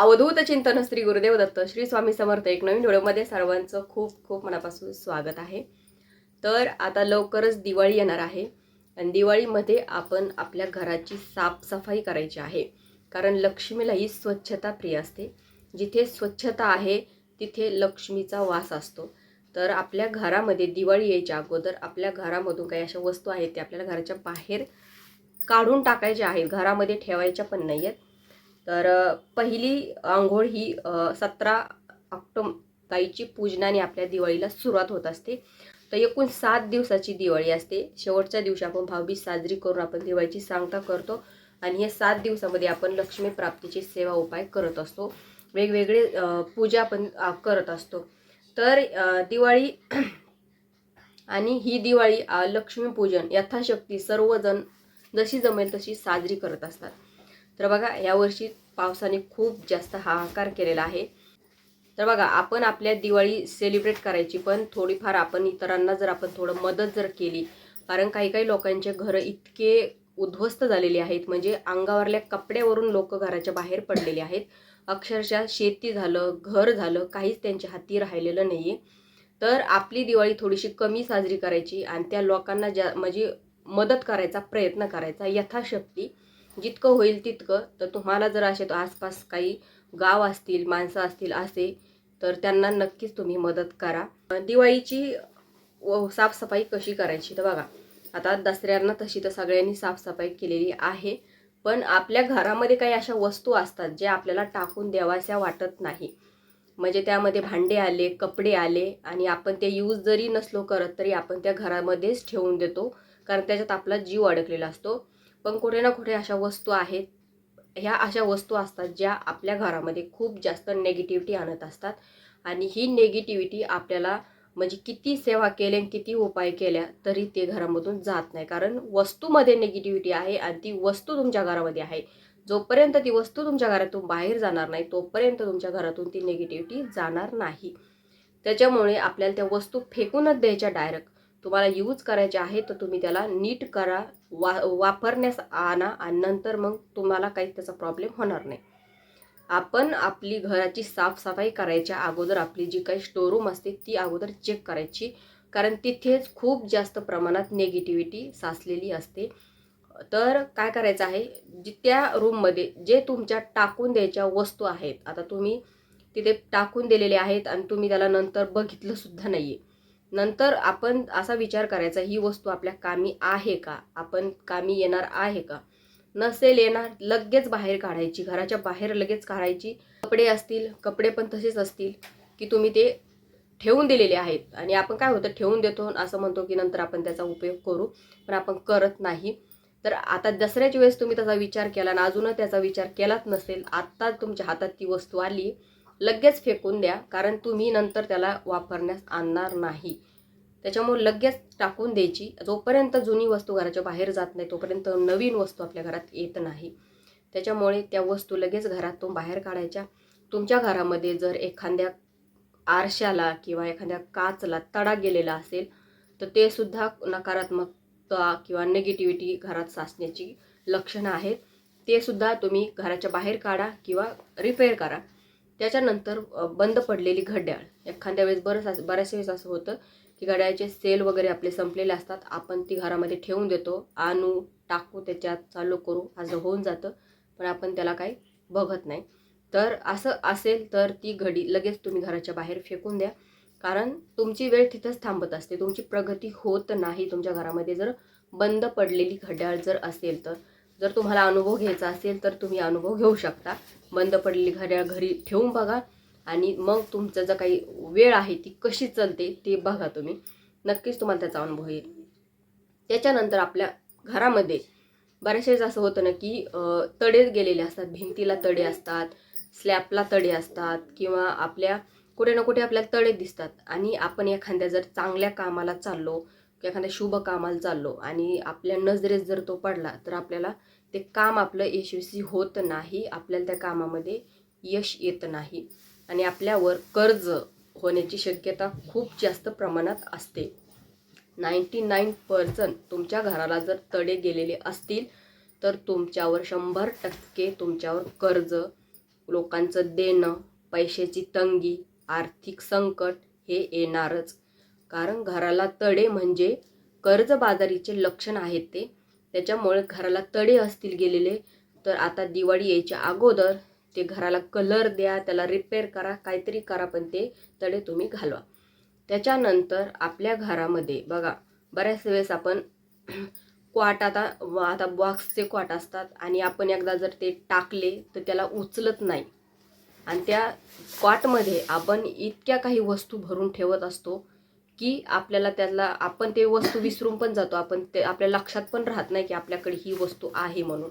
अवधूत चिंतन श्री गुरुदेव दत्त श्री स्वामी समर्थ एक नवीन व्हिडिओमध्ये सर्वांचं खूप खूप मनापासून स्वागत आहे. तर आता लवकरच दिवाळी येणार आहे आणि दिवाळीमध्ये आपण आपल्या घराची साफसफाई करायची आहे. कारण लक्ष्मीला ही स्वच्छता प्रिय असते. जिथे स्वच्छता आहे तिथे लक्ष्मीचा वास असतो. तर आपल्या घरामध्ये दिवाळी यायच्या अगोदर आपल्या घरामधून काही अशा वस्तू आहेत त्या आपल्याला घराच्या बाहेर काढून टाकायच्या आहेत. घरामध्ये ठेवायच्या पण नाही आहेत तर पहिली आंघोळ ही सतरा ऑक्टोम ताईची पूजनाने आपल्या दिवाळीला सुरुवात होत असते. तर एकूण सात दिवसाची दिवाळी असते. शेवटच्या दिवशी आपण भाऊबीज साजरी करून आपण दिवाळीची सांगता करतो आणि या सात दिवसामध्ये आपण लक्ष्मी प्राप्तीची सेवा उपाय करत असतो. वेगवेगळे पूजा आपण करत असतो. तर दिवाळी आणि ही दिवाळी लक्ष्मीपूजन यथाशक्ती सर्वजण जशी जमेल तशी साजरी करत असतात. तर बघा यावर्षी पावसाने खूप जास्त हाहाकार केलेला आहे. तर बघा आपण आपल्या दिवाळी सेलिब्रेट करायची पण थोडीफार आपण इतरांना जर आपण थोडं मदत जर केली कारण काही काही लोकांचे घरं इतके उद्ध्वस्त झालेले आहेत म्हणजे अंगावरल्या कपड्यावरून लोक घराच्या बाहेर पडलेले आहेत. अक्षरशः शेती झालं घर झालं काहीच त्यांच्या हाती राहिलेलं नाही आहे तर आपली दिवाळी थोडीशी कमी साजरी करायची आणि त्या लोकांना ज्या म्हणजे मदत करायचा प्रयत्न करायचा यथाशक्ती. जितकं होईल तितकं. तर तुम्हाला जर असे आसपास काही गाव असतील माणसं असतील असे तर त्यांना नक्कीच तुम्ही मदत करा. दिवाळीची व साफसफाई कशी करायची तर बघा आता दसऱ्यांना तशी तर सगळ्यांनी साफसफाई केलेली आहे. पण आपल्या घरामध्ये काही अशा वस्तू असतात ज्या आपल्याला टाकून द्यावाशा वाटत नाही. म्हणजे त्यामध्ये भांडे आले कपडे आले आणि आपण ते यूज जरी नसलो करत तरी आपण त्या घरामध्येच ठेवून देतो. कारण त्याच्यात आपला जीव अडकलेला असतो. पण कुठे ना कुठे अशा वस्तू आहेत. ह्या अशा वस्तू असतात ज्या आपल्या घरामध्ये खूप जास्त नेगेटिव्हिटी आणत असतात. आणि ही नेगेटिव्हिटी आपल्याला म्हणजे किती सेवा केल्या आणि किती उपाय केल्या तरी ते घरामधून जात नाही. कारण वस्तूमध्ये नेगेटिव्हिटी आहे आणि ती वस्तू तुमच्या घरामध्ये आहे. जोपर्यंत ती वस्तू तुमच्या घरातून बाहेर जाणार नाही तोपर्यंत तुमच्या घरातून ती नेगेटिव्हिटी जाणार नाही. त्याच्यामुळे आपल्याला त्या वस्तू फेकूनच द्यायच्या डायरेक्ट तुम्हाला यूज करायचे आहे तर तुम्ही त्याला नीट करा. वा वापरण्यास आणा आणि नंतर मग तुम्हाला काही त्याचा प्रॉब्लेम होणार नाही. आपण आपली घराची साफसफाई करायच्या अगोदर आपली जी काही स्टोरूम असते ती अगोदर चेक करायची. कारण तिथेच खूप जास्त प्रमाणात नेगेटिव्हिटी साचलेली असते. तर काय करायचं आहे? जी त्या रूममध्ये जे तुमच्या टाकून द्यायच्या वस्तू आहेत आता तुम्ही तिथे टाकून दिलेले आहेत आणि तुम्ही त्याला नंतर बघितलंसुद्धा नाही आहे नंतर आपण असा विचार करायचा ही वस्तू आपल्या कामी आहे का? आपण कामी येणार आहे का? नसेल येणार लगेच बाहेर काढायची घराच्या बाहेर लगेच काढायची. कपडे असतील कपडे पण तसेच असतील की तुम्ही ते ठेवून दिलेले आहेत. आणि आपण काय होतं ठेवून देतो असं म्हणतो की नंतर आपण त्याचा उपयोग करू पण आपण करत नाही. तर आता दसऱ्याच्या वेळेस तुम्ही त्याचा विचार केला आणि अजूनच त्याचा विचार केलाच नसेल. आत्ता तुमच्या हातात ती वस्तू आली. लगेच फेकून द्या कारण तुम्ही नंतर त्याला वापरण्यास आणणार नाही. त्याच्यामुळे लगेच टाकून द्यायची. जोपर्यंत जुनी वस्तू घराच्या बाहेर जात नाही तोपर्यंत नवीन वस्तू आपल्या घरात येत नाही. त्याच्यामुळे त्या वस्तू लगेच घरातून बाहेर काढायच्या. तुमच्या घरामध्ये जर एखाद्या आरशाला किंवा एखाद्या काचला तडा गेलेला असेल तर ते सुद्धा नकारात्मकता किंवा निगेटिव्हिटी घरात साचण्याची लक्षणं आहेत. ते सुद्धा तुम्ही घराच्या बाहेर काढा किंवा रिपेअर करा. त्याच्यानंतर बंद पडलेली घड्याळ. एखाद्या वेळेस बरंच असं बऱ्याचशा वेळेस असं होतं की घड्याळचे सेल वगैरे आपले संपलेले असतात. आपण ती घरामध्ये ठेवून देतो आणू टाकू त्याच्यात चालू करू असं होऊन जातं. पण आपण त्याला काही बघत नाही. तर असं असेल तर ती घडी लगेच तुम्ही घराच्या बाहेर फेकून द्या. कारण तुमची वेळ तिथंच थांबत असते. तुमची प्रगती होत नाही तुमच्या घरामध्ये. जर बंद पडलेली घड्याळ जर असेल तर. जर तुम्हाला अनुभव घ्यायचा असेल तर तुम्ही अनुभव घेऊ शकता. बंद पडलेली घड्याळ घरी ठेवून बघा आणि मग तुमचं जर काही वेळ आहे ती कशी चालते ते बघा तुम्ही. नक्कीच तुम्हाला त्याचा अनुभव येईल. त्याच्यानंतर आपल्या घरामध्ये बऱ्याचशा असं होतं ना की तडेच तडे गेलेले असतात भिंतीला तडे असतात स्लॅबला तडे असतात किंवा आपल्या कुठे ना कुठे आपल्याला तडे दिसतात. आणि आपण एखाद्या जर चांगल्या कामाला चाललो एखाद्या शुभ कामाला चाललो आणि आपल्या नजरेत जर तो पडला तर आपल्याला ते काम आपलं यशस्वी होत नाही. आपल्याला त्या कामामध्ये यश येत नाही. आणि आपल्यावर कर्ज होण्याची शक्यता खूप जास्त प्रमाणात असते. नाईंटी नाईन पर्सेंट तुमच्या घराला जर तडे गेलेले असतील तर तुमच्यावर शंभर टक्के तुमच्यावर कर्ज लोकांचं देणं पैशाची तंगी आर्थिक संकट हे येणारच. कारण घराला तडे म्हणजे कर्जबाजारीचे लक्षण आहेत ते. त्याच्यामुळे घराला तडे असतील गेलेले तर आता दिवाळी यायच्या अगोदर ते घराला कलर द्या त्याला रिपेअर करा काहीतरी करा पण ते तडे तुम्ही घालवा. त्याच्यानंतर आपल्या घरामध्ये बघा बऱ्याच वेळेस आपण क्वाट आता आता बॉक्सचे क्वाट असतात आणि आपण एकदा जर ते टाकले तर त्याला उचलत नाही. आणि त्या क्वाटमध्ये आपण इतक्या काही वस्तू भरून ठेवत असतो की आपल्याला त्याला आपण ते वस्तू विसरून पण जातो. आपण ते आपल्या लक्षात पण राहत नाही की आपल्याकडे ही वस्तू आहे म्हणून.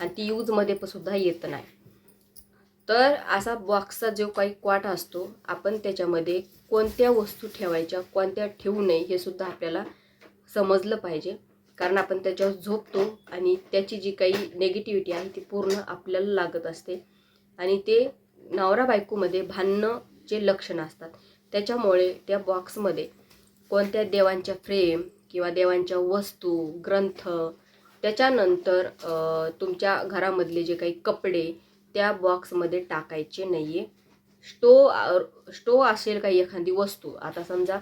आणि ती यूजमध्ये पण सुद्धा येत नाही. तर असा बॉक्सचा जो काही क्वाट असतो आपण त्याच्यामध्ये कोणत्या वस्तू ठेवायच्या कोणत्या ठेवू नये हे सुद्धा आपल्याला समजलं पाहिजे. कारण आपण त्याच्यावर झोपतो आणि त्याची जी काही नेगेटिव्हिटी आहे ती पूर्ण आपल्याला लागत असते. आणि ते नवरा बायकोमध्ये भांडणंचे लक्षण असतात त्याच्यामुळे त्या बॉक्समध्ये कोणत्या देवांच्या फ्रेम किंवा देवांच्या वस्तू ग्रंथ त्याच्यानंतर तुमच्या घरामधले जे काही कपडे त्या बॉक्समध्ये टाकायचे नाही आहे स्टो स्टो असेल काही एखादी वस्तू. आता समजा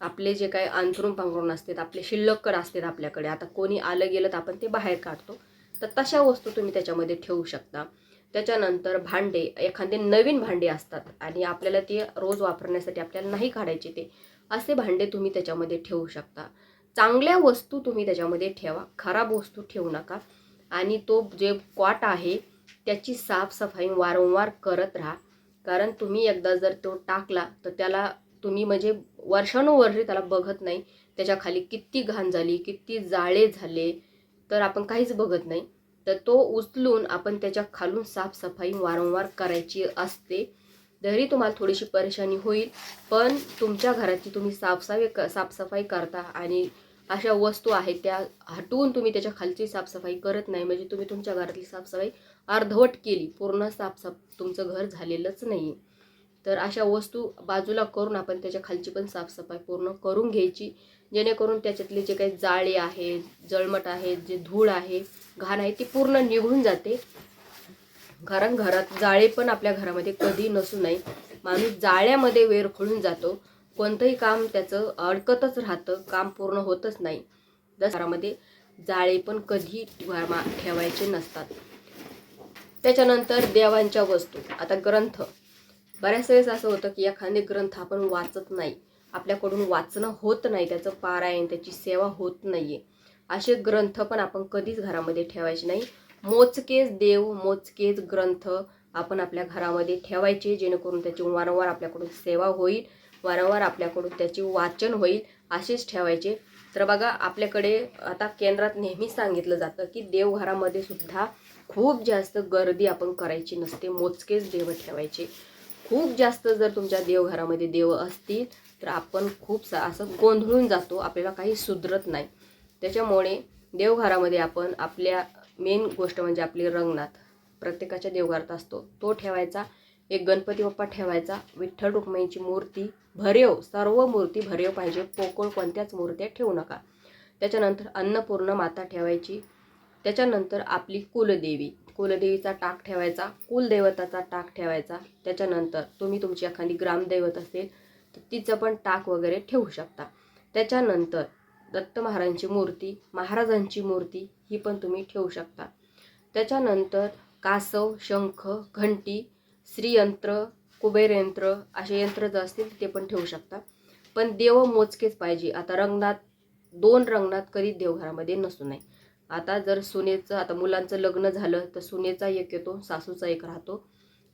आपले जे काही अंथरून पांघरून असतात आपले शिल्लककर असतात आपल्याकडे. आता कोणी आलं गेलं तर आपण ते बाहेर काढतो. तर तशा वस्तू तुम्ही त्याच्यामध्ये ठेवू शकता. त्याच्यानंतर भांडे एखादे नवीन भांडे असतात आणि आपल्याला ते रोज वापरण्यासाठी आपल्याला नाही काढायचे ते. असे भांडे तुम्ही त्याच्यामध्ये ठेवू शकता. चांगल्या वस्तू तुम्ही त्याच्यामध्ये ठेवा. खराब वस्तू ठेवू नका. आणि तो जे क्वाट आहे त्याची साफसफाई वारंवार करत राहा. कारण तुम्ही एकदा जर तो टाकला तर त्याला तुम्ही म्हणजे वर्षानुवर्षे त्याला बघत नाही. त्याच्याखाली किती घाण झाली किती जाळे झाले तर आपण काहीच बघत नाही. तर तो उचलून आपण त्याच्या खालून साफसफाई वारंवार करायची असते. जरी तुम्हाला थोडीशी परेशानी होईल. पण तुमच्या घराची तुम्ही साफसफाई क साफसफाई करता आणि अशा वस्तू आहेत त्या हटवून तुम्ही त्याच्या खालची साफसफाई करत नाही. म्हणजे तुम्ही तुमच्या घरातली साफसफाई अर्धवट केली. पूर्ण साफसाफ तुमचं घर झालेलंच नाही तर अशा वस्तू बाजूला करून आपण त्याच्या खालची पण साफसफाई पूर्ण करून घ्यायची. जेणेकरून त्याच्यातले जे काही जाळे आहे जळमट आहे जे धूळ आहे घाण आहे ती पूर्ण निघून जाते. कारण घरात जाळे पण आपल्या घरामध्ये कधी नसू नये. माणूस जाळ्यामध्ये वेळ खोळून जातो. कोणतंही काम त्याचं अडकतच राहतं. काम पूर्ण होतच नाही. जसं घरामध्ये जाळे पण कधी ठेवायचे नसतात. त्याच्यानंतर देवांच्या वस्तू. आता ग्रंथ. बऱ्याच वेळेस असं होतं की एखादे ग्रंथ आपण वाचत नाही. आपल्याकडून वाचणं होत नाही. त्याचं पारायण त्याची सेवा होत नाहीये. असे ग्रंथ पण आपण कधीच घरामध्ये ठेवायचे नाही. मोजकेच देव मोजकेच ग्रंथ आपण आपल्या घरामध्ये ठेवायचे जेणेकरून त्याची वारंवार आपल्याकडून सेवा होईल वारंवार आपल्याकडून त्याचे वाचन होईल असेच ठेवायचे. तर बघा आपल्याकडे आता केंद्रात नेहमीच सांगितलं जातं की देवघरामध्ये सुद्धा खूप जास्त गर्दी आपण करायची नसते मोजकेच देव ठेवायचे. खूप जास्त जर तुमच्या देवघरामध्ये देव असतील तर आपण खूप सा असं गोंधळून जातो आपल्याला काही सुधरत नाही. त्याच्यामुळे देवघरामध्ये आपण आपल्या मेन गोष्ट म्हणजे आपली रंगनाथ. प्रत्येकाच्या देवघरात असतो. तो ठेवायचा एक गणपती बाप्पा ठेवायचा विठ्ठल रुक्माईची मूर्ती भरेव सर्व मूर्ती भरेव पाहिजे. पोकळ कोणत्याच मूर्त्या ठेवू नका. त्याच्यानंतर अन्नपूर्ण माता ठेवायची. त्याच्यानंतर आपली कुलदेवी. कुलदेवीचा टाक ठेवायचा कुलदेवताचा टाक ठेवायचा. त्याच्यानंतर तुम्ही तुमची एखादी ग्रामदैवत असेल तर तिचं पण टाक वगैरे ठेवू शकता. त्याच्यानंतर दत्त महाराजांची मूर्ती महाराजांची मूर्ती ही पण तुम्ही ठेवू शकता. त्याच्यानंतर कासव शंख घंटी श्रीयंत्र कुबेरयंत्र असे यंत्र जर असतील ते पण ठेवू शकता. पण देव मोजकेच पाहिजे. आता रंगनाथ दोन रंगनाथ कधी देवघरामध्ये नसू नये. आता जर सुनेचं आता मुलांचं लग्न झालं तर सुनेचा एक येतो सासूचा एक राहतो.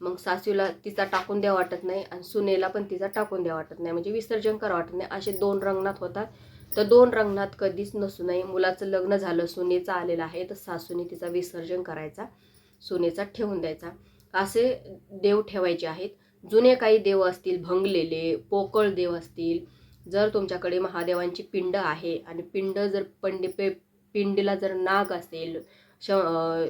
मग सासूला तिचा टाकून द्या वाटत नाही आणि सुनेला पण तिचा टाकून द्या वाटत नाही. म्हणजे विसर्जन करा वाटत नाही. असे दोन रंगनाथ होतात. तर दोन रंगनाथ कधीच नसू नये. मुलाचं लग्न झालं सुनेचा आलेला आहे तर सासूने तिचा विसर्जन करायचा सुनेचा ठेवून द्यायचा. असे देव ठेवायचे आहेत. जुने काही देव असतील भंगलेले पोकळ देव असतील जर तुमच्याकडे महादेवांची पिंड आहे आणि पिंड जर पंडे पे पिंडीला जर नाग असेल श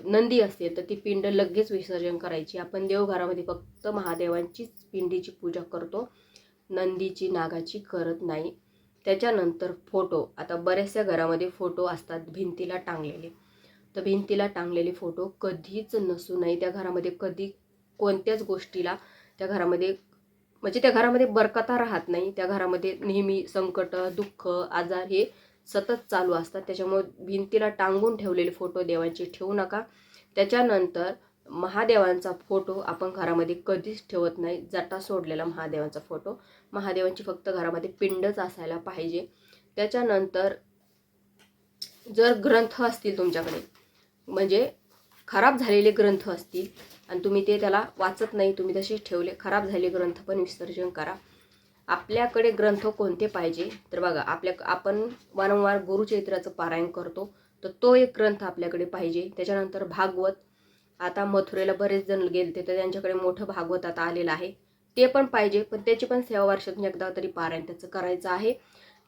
नंदी असेल तर ती पिंड लगेच विसर्जन करायची. आपण देवघरामध्ये फक्त महादेवांचीच पिंडीची पूजा करतो. नंदीची नागाची करत नाही. त्याच्यानंतर फोटो आता बऱ्याचशा घरामध्ये फोटो असतात भिंतीला टांगलेले. तर भिंतीला टांगलेले फोटो कधीच नसू नये त्या घरामध्ये कधी कोणत्याच गोष्टीला त्या घरामध्ये म्हणजे त्या घरामध्ये बरकता राहत नाही. त्या घरामध्ये नेहमी संकट दुःख आजार हे सतत चालू असतात. त्याच्यामुळे भिंतीला टांगून ठेवलेले फोटो देवांचे ठेवू नका. त्याच्यानंतर महादेवांचा फोटो आपण घरामध्ये कधीच ठेवत नाही. जटा सोडलेला महादेवांचा फोटो. महादेवांची फक्त घरामध्ये पिंडच असायला पाहिजे. त्याच्यानंतर जर ग्रंथ असतील तुमच्याकडे म्हणजे खराब झालेले ग्रंथ असतील आणि तुम्ही ते त्याला वाचत नाही तुम्ही तसेच ठेवले खराब झालेले ग्रंथ पण विसर्जन करा. आपल्याकडे ग्रंथ कोणते पाहिजे? तर बघा आपल्या आपण वारंवार गुरुचरित्राचं पारायण करतो तर तो एक ग्रंथ आपल्याकडे पाहिजे. त्याच्यानंतर भागवत आता मथुरेला बरेच जण गेले तर त्यांच्याकडे मोठं भागवत आता आलेलं आहे. ते पण पाहिजे पण त्याची पण सेवा वर्षातून एकदा तरी पारायण त्याचं करायचं आहे.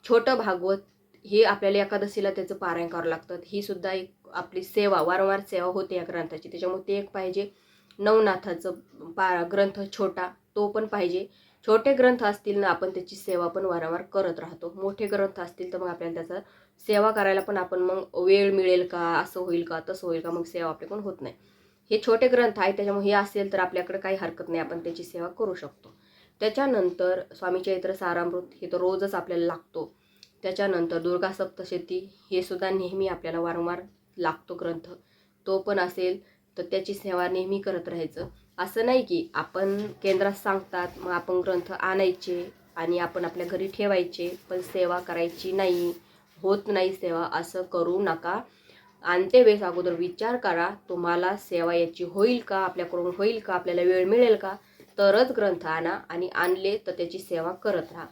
छोटं भागवत हे आपल्याला एकादशीला त्याचं पारायण करावं लागतं. ही सुद्धा एक आपली सेवा वारंवार सेवा होते या ग्रंथाची. त्याच्यामुळे ते एक पाहिजे. नवनाथाचं पा ग्रंथ छोटा तो पण पाहिजे. छोटे ग्रंथ असतील ना आपण त्याची सेवा पण वारंवार करत राहतो. मोठे ग्रंथ असतील तर मग आपल्याला त्याचा सेवा करायला पण आपण मग वेळ मिळेल का असं होईल का तसं होईल का मग सेवा आपल्याकडून होत नाही. हे छोटे ग्रंथ आहेत त्याच्यामुळे हे असेल तर आपल्याकडे काही हरकत नाही आपण त्याची सेवा करू शकतो. त्याच्यानंतर स्वामी चैत्र सारामृत हे तर रोजच आपल्याला लागतो. त्याच्यानंतर दुर्गा सप्तशती हे सुद्धा नेहमी आपल्याला वारंवार लागतो ग्रंथ. तो पण असेल तर त्याची सेवा नेहमी करत राहायचं. असं नाही की आपण केंद्रात सांगतात मग आपण ग्रंथ आणायचे आणि आपण आपल्या घरी ठेवायचे पण सेवा करायची नाही. होत नाही सेवा असं करू नका. आणते वेळेस अगोदर. विचार करा तुम्हाला सेवा याची होईल का? आपल्याकडून होईल का? आपल्याला वेळ मिळेल का? तरच ग्रंथ आणा आणि आणले तर त्याची सेवा करत राहा.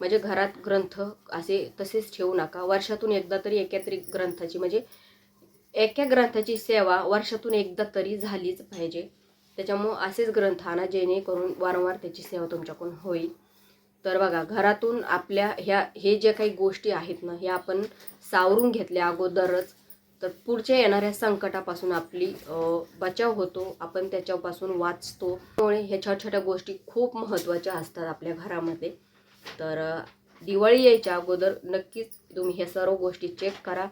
म्हणजे घरात ग्रंथ असे तसेच ठेवू नका. वर्षातून एकदा तरी एका तरी ग्रंथाची म्हणजे एका ग्रंथाची सेवा वर्षातून एकदा तरी झालीच पाहिजे. त्याच्यामुळं असेच ग्रंथ आणा जेणेकरून वारंवार त्याची सेवा तुमच्याकडून होईल. तर बघा घरातून आपल्या ह्या हे जे काही गोष्टी आहेत ना हे आपण सावरून घेतल्या अगोदरच तर पुढच्या येणाऱ्या संकटापासून आपली बचाव होतो आपण त्याच्यापासून वाचतो. त्यामुळे ह्या छोट्या छोट्या गोष्टी खूप महत्त्वाच्या असतात आपल्या घरामध्ये. तर दिवाळी यायच्या अगोदर नक्कीच तुम्ही ह्या सर्व गोष्टी चेक करा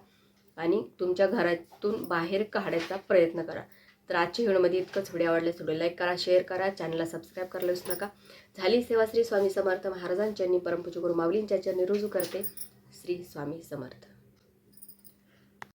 आणि तुमच्या घरातून बाहेर काढायचा प्रयत्न करा. तर आजच्या व्हिडिओमध्ये इतकंच व्हिडिओ आवडल्यास व्हिडिओ लाईक करा शेअर करा चॅनलला सबस्क्राईब करायला विसरू नका. झाली सेवा श्री स्वामी समर्थ महाराजांच्या परमपूज गुरु माऊलींच्या चरणी रुजू करते श्री स्वामी समर्थ.